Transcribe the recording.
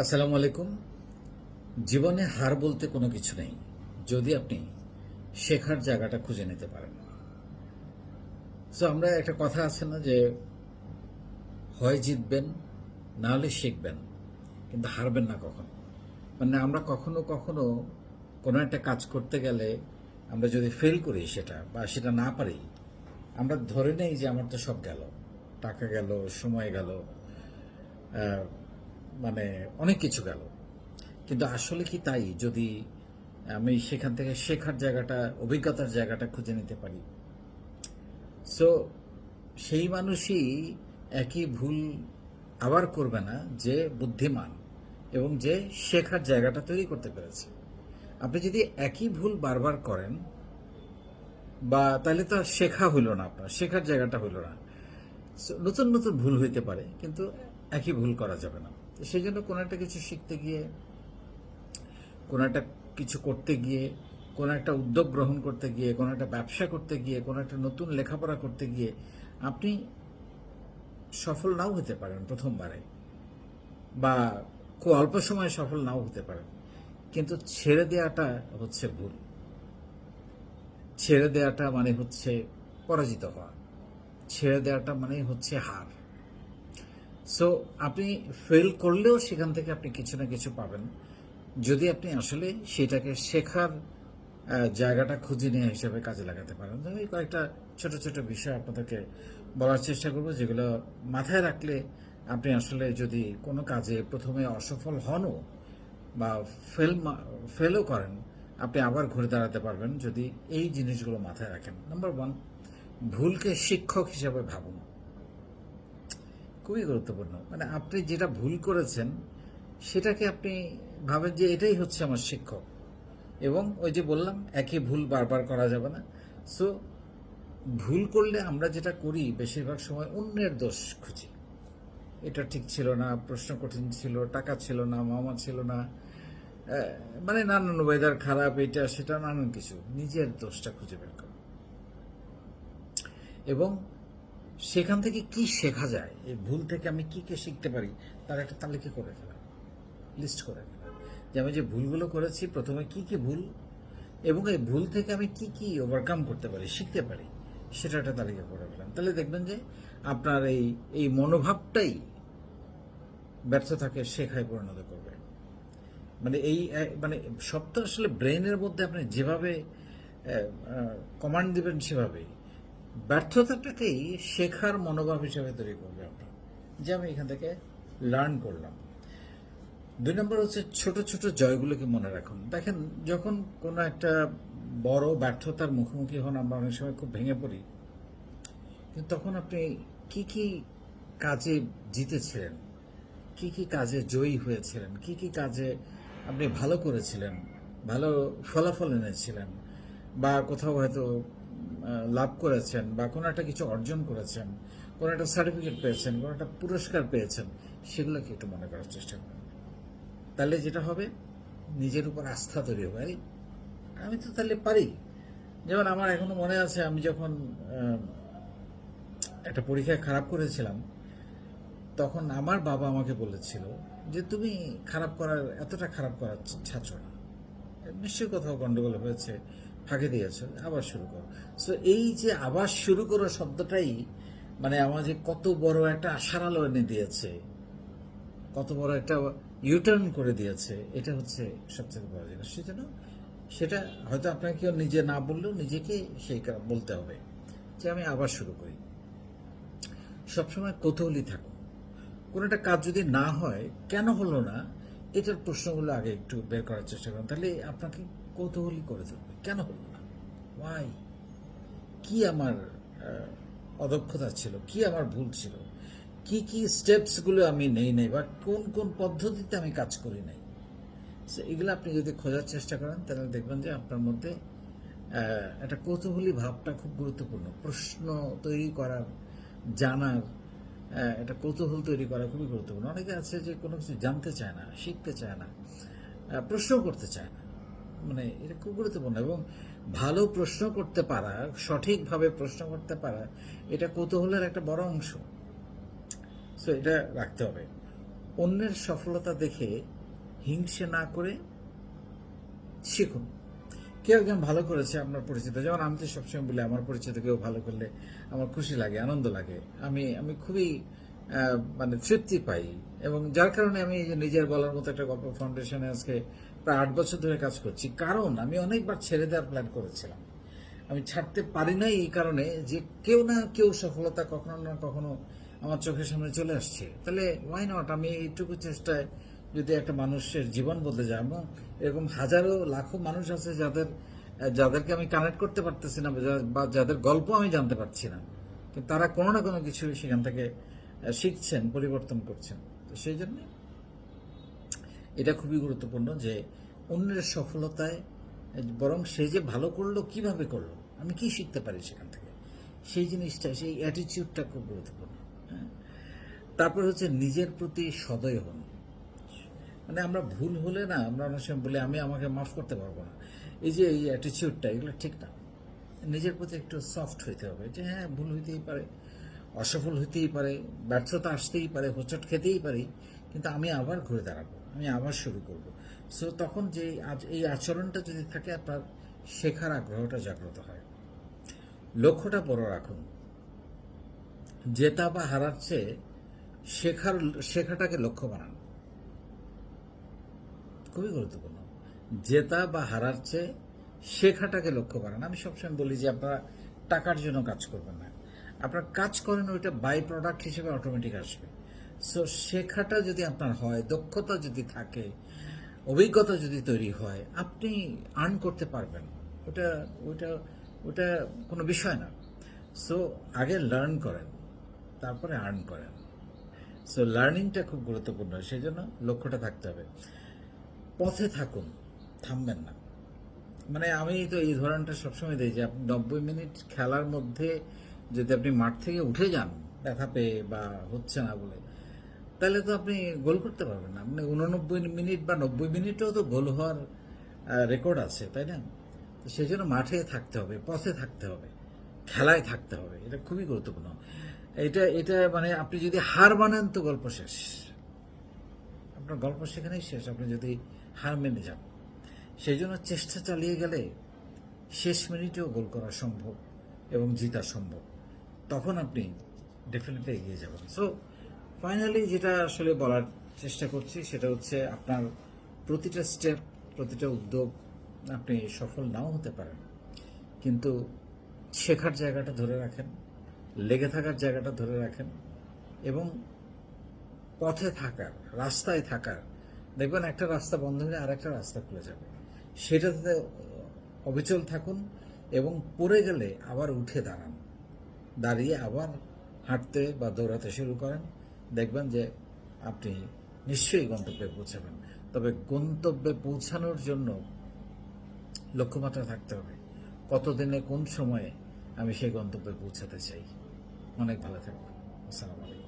আসসালামু আলাইকুম। জীবনে হার বলতে কোনো কিছু নেই, যদি আপনি শেখার জায়গাটা খুঁজে নিতে পারেন। সো আমরা একটা কথা আছে না যে, হয় জিতবেন, না হলে শিখবেন, কিন্তু হারবেন না কখনো। মানে আমরা কখনো কখনো কোনো একটা কাজ করতে গেলে আমরা যদি ফেল করি সেটা বা সেটা না পারি, আমরা ধরে নেই যে আমার তো সব গেল, টাকা গেল, সময় গেল মানে অনেক কিছু গেল। কিন্তু আসলে কি তাই? যদি আমি সেখান থেকে শেখার জায়গাটা, অভিজ্ঞতার জায়গাটা খুঁজে নিতে পারি। সো সেই মানুষই একই ভুল আবার করবে না, যে বুদ্ধিমান এবং যে শেখার জায়গাটা তৈরি করতে পেরেছে। আপনি যদি একই ভুল বারবার করেন, বা তাহলে তো শেখা হইল না আপনার, শেখার জায়গাটা হইল না। নতুন নতুন ভুল হইতে পারে, কিন্তু একই ভুল করা যাবে না। তো সেই জন্য কোনো একটা কিছু শিখতে গিয়ে, কোনো একটা কিছু করতে গিয়ে, কোনো একটা উদ্যোগ গ্রহণ করতে গিয়ে, কোনো একটা ব্যবসা করতে গিয়ে, কোনো একটা নতুন লেখাপড়া করতে গিয়ে আপনি সফল নাও হতে পারেন প্রথমবারে বা খুব অল্প সময়ে সফল নাও হতে পারেন। কিন্তু ছেড়ে দেওয়াটা হচ্ছে ভুল। ছেড়ে দেওয়াটা মানে হচ্ছে পরাজিত হওয়া। ছেড়ে দেওয়াটা মানে হচ্ছে হার। সো আপনি ফেল করলেও সেখান থেকে আপনি কিছু না কিছু পাবেন। যদি আপনি আসলে সেটাকে শেখার জায়গাটা খুঁজে নিয়ে হিসেবে কাজে লাগাতে পারেন আমি কয়েকটা ছোট ছোট বিষয় আপনাদেরকে বলার চেষ্টা করব, যেগুলো মাথায় রাখলে আপনি আসলে যদি কোনো কাজে প্রথমে অসফল হনও বা ফেল ফেলও করেন, আপনি আবার ঘুরে দাঁড়াতে পারবেন যদি এই জিনিসগুলো মাথায় রাখেন। নাম্বার ওয়ান ভুলকে শিক্ষক হিসেবে ভাবুন। খুবই গুরুত্বপূর্ণ। মানে আপনি যেটা ভুল করেছেন, সেটাকে আপনি ভাবেন যে এটাই হচ্ছে আমার শিক্ষক। এবং ওই যে বললাম, একই ভুল বারবার করা যাবে না। সো ভুল করলে আমরা যেটা করি, বেশিরভাগ সময় অন্যের দোষ খুঁজি। এটা ঠিক ছিল না, প্রশ্ন কঠিন ছিল, টাকা ছিল না, মামা ছিল না মানে নানান ওয়েদার খারাপ, এটা, সেটা, নানান কিছু। নিজের দোষটা খুঁজে বের করো। এবং সেখান থেকে কি শেখা যায়? এই ভুল থেকে আমি কি কি শিখতে পারি, তার একটা তালিকা করে ফেলা লিস্ট করে ফেলা। যে আমি যে ভুলগুলো করেছি, প্রথমে কি কি ভুল এবং এই ভুল থেকে আমি কি কি ওভারকাম করতে পারি, শিখতে পারি, সেটা একটা তালিকা করে ফেলাম তাহলে দেখবেন যে আপনার এই এই মনোভাবটাই ব্যর্থতাকে শেখায় পরিণত করবে। মানে এই মানে সব তো আসলে ব্রেনের মধ্যে আপনি যেভাবে কমান্ড দিবেন সেভাবেই। ব্যর্থতাটাকেই শেখার মনোভাব হিসেবে তৈরি করবে আপনার যে আমি এখান থেকে লার্ন করলাম। দুই নম্বর হচ্ছে ছোট ছোট জয়গুলোকে মনে রাখুন। দেখেন, যখন কোনো একটা বড় ব্যর্থতার মুখোমুখি হন, আমরা অনেক সময় খুব ভেঙে পড়ি। কিন্তু তখন আপনি কি কি কাজে জিতেছিলেন? কি কি কাজে জয়ী হয়েছিলেন? কি কি কাজে আপনি ভালো করেছিলেন? ভালো ফলাফল এনেছিলেন? বা কোথাও হয়তো লাভ করেছেন বা কোনো একটা কিছু অর্জন করেছেন, কোনো একটা সার্টিফিকেট পেয়েছেন, কোনো একটা পুরস্কার পেয়েছেন, সেগুলোকে একটু মনে করার চেষ্টা করুন। তাহলে যেটা হবে, নিজের উপর আস্থা তৈরি হবে। আমি তো তাহলে পারি। যেমন আমার এখনও মনে আছে, আমি যখন একটা পরীক্ষায় খারাপ করেছিলাম, তখন আমার বাবা আমাকে বলেছিল যে, তুমি খারাপ করার, এতটা খারাপ করার ছাত্র না। নিশ্চয়ই কোথাও গন্ডগোল হয়েছে ফাঁকে দিয়েছ আবার শুরু করো সো এই যে আবার শুরু করো শব্দটাই মানে আমাকে কত বড় একটা আশার আলো এনে দিয়েছে, কত বড় একটা ইউটার্ন করে দিয়েছে, এটা হচ্ছে সবচেয়ে বড় জিনিস। সেজন্য সেটা হয়তো আপনাকে কেউ নিজে না বললেও নিজেকে সেই বলতে হবে যে আমি আবার শুরু করি। সবসময় কৌতূহলী থাকুন। কোনো একটা কাজ যদি না হয়, কেন হলো না, এটার প্রশ্নগুলো আগে একটু বের করার চেষ্টা করুন। তাহলে আপনাকে কৌতূহলী করে তুলবে। কেন হলো না? ওয়াই কি আমার অদক্ষতা ছিল? কি আমার ভুল ছিল? কি কি স্টেপসগুলো আমি নেই নাই বা কোন কোন পদ্ধতিতে আমি কাজ করি নাই? এগুলো আপনি যদি খোঁজার চেষ্টা করেন, তাহলে দেখবেন যে আপনার মধ্যে একটা কৌতূহলী ভাবটা খুব গুরুত্বপূর্ণ। প্রশ্ন তৈরি করার জানার একটা কৌতূহল তৈরি করা খুবই গুরুত্বপূর্ণ। অনেকে আছে যে কোনো কিছু জানতে চায় না, শিখতে চায় না প্রশ্ন করতে চায় না। মানে এটা খুব গুরুত্বপূর্ণ এবং ভালো প্রশ্ন করতে পারা, সঠিকভাবে প্রশ্ন করতে পারা, এটা কৌতূহলের একটা বড় অংশ। সো এটা রাখতে হবে। অন্যের সফলতা দেখে হিংসে না করে শিখুন। কেউ একজন ভালো করেছে আপনার পরিচিত। যেমন আমি তো সবসময় বলি, আমার পরিচিত কেউ ভালো করলে আমার খুশি লাগে, আনন্দ লাগে। আমি আমি খুবই মানে তৃপ্তি পাই। এবং যার কারণে আমি নিজের বলার মতো একটা গল্প ফাউন্ডেশনে আজকে প্রায় আট বছর ধরে কাজ করছি। কারণ আমি অনেকবার ছেড়ে দেওয়ার প্ল্যান করেছিলাম। আমি ছাড়তে পারি নাই এই কারণে যে কেউ না কেউ সফলতা কখনো না কখনো আমার চোখের সামনে চলে আসছে। তাহলে ওয়াই নট আমি এইটুকু চেষ্টায় যদি একটা মানুষের জীবন বদলে যায়, এবং এরকম হাজারো, লাখো মানুষ আছে যাদের, যাদেরকে আমি কানেক্ট করতে পারতেছি না বা যাদের গল্প আমি জানতে পারছি না তারা কোনো না কোনো কিছু সেখান থেকে শিখছেন, পরিবর্তন করছেন। তো সেই জন্য এটা খুবই গুরুত্বপূর্ণ যে অন্যের সফলতায়, বরং সে যে ভালো করল, কীভাবে করল? আমি কি শিখতে পারি সেখান থেকে? সেই জিনিসটা, সেই অ্যাটিটিউডটা খুব গুরুত্বপূর্ণ হ্যাঁ? তারপর হচ্ছে নিজের প্রতি সদয় হন। মানে আমরা ভুল হলে না, আমরা অনেক সময় বলি, আমি আমাকে মাফ করতে পারব না। এই যে এই অ্যাটিটিউডটা এগুলো ঠিক না। নিজের প্রতি একটু সফট হইতে হবে। যে হ্যাঁ ভুল হইতেই পারে। অসফল হইতেই পারে, ব্যর্থতা আসতেই পারে, হোঁচট খেতেই পারি, কিন্তু আমি আবার ঘুরে দাঁড়াবো, আমি আবার শুরু করব। সো তখন যে এই আচরণটা যদি থাকে, আপনার শেখার আগ্রহটা জাগ্রত হয়। লক্ষ্যটা বড় রাখুন। জেতা বা হারার চেয়ে শেখার, শেখাটাকে লক্ষ্য বানান। খুবই গুরুত্বপূর্ণ। জেতা বা হারার চেয়ে শেখাটাকে লক্ষ্য করেন আমি সবসময় বলি যে, আপনারা টাকার জন্য কাজ করবেন না। আপনার কাজ করেন, ওইটা বাই প্রোডাক্ট হিসেবে অটোমেটিক আসবে। সো শেখাটা যদি আপনার হয়, দক্ষতা যদি থাকে, অভিজ্ঞতা যদি তৈরি হয়, আপনি আর্ন করতে পারবেন। ওটা ওটা ওটা কোনো বিষয় না। সো আগে লার্ন করেন, তারপরে আর্ন করেন। সো লার্নিংটা খুব গুরুত্বপূর্ণ সেই জন্য লক্ষ্যটা থাকতে হবে। পথে থাকুন, থামবেন না। মানে আমি তো এই ধরনটা সবসময় দিই যে আপনি নব্বই মিনিট খেলার মধ্যে যদি আপনি মাঠ থেকে উঠে যান ব্যথা পেয়ে বা হচ্ছে না বলে, তাহলে তো আপনি গোল করতে পারবেন না। আপনি উননব্বই মিনিট বা নব্বই মিনিটেও তো গোল হওয়ার রেকর্ড আছে, তাই না? তো সেই জন্য মাঠে থাকতে হবে, পথে থাকতে হবে, খেলায় থাকতে হবে, এটা খুবই গুরুত্বপূর্ণ। এটা এটা মানে আপনি যদি হার মানেন তো গল্প শেষ। আপনার গল্প সেখানেই শেষ, আপনি যদি হার মেনে যান। সেই জন্য চেষ্টা চালিয়ে গেলে শেষ মিনিটেও গোল করা সম্ভব এবং জিতা সম্ভব। তখন আপনি ডেফিনেটলি এগিয়ে যাবেন। সো ফাইনালি যেটা আসলে বলার চেষ্টা করছি, সেটা হচ্ছে আপনার প্রতিটা স্টেপ প্রতিটা উদ্যোগ আপনি সফল নাও হতে পারেন। কিন্তু শেখার জায়গাটা ধরে রাখেন, লেগে থাকার জায়গাটা ধরে রাখেন এবং পথে থাকার, রাস্তায় থাকার, দেখবেন একটা রাস্তা বন্ধ হলে আর একটা রাস্তা খুলে যাবে। সেটাতে অবিচল থাকুন এবং পড়ে গেলে আবার উঠে দাঁড়ান। দাঁড়িয়ে আবার হাঁটতে বা দৌড়াতে শুরু করেন। দেখবেন যে আপনি নিশ্চয়ই গন্তব্যে পৌঁছাবেন। তবে গন্তব্যে পৌঁছানোর জন্য লক্ষ্যমাত্রা থাকতে হবে। কতদিনে কোন সময়ে আমি সেই গন্তব্যে পৌঁছাতে চাই? অনেক ভালো থাকবেন। আসসালামু আলাইকুম।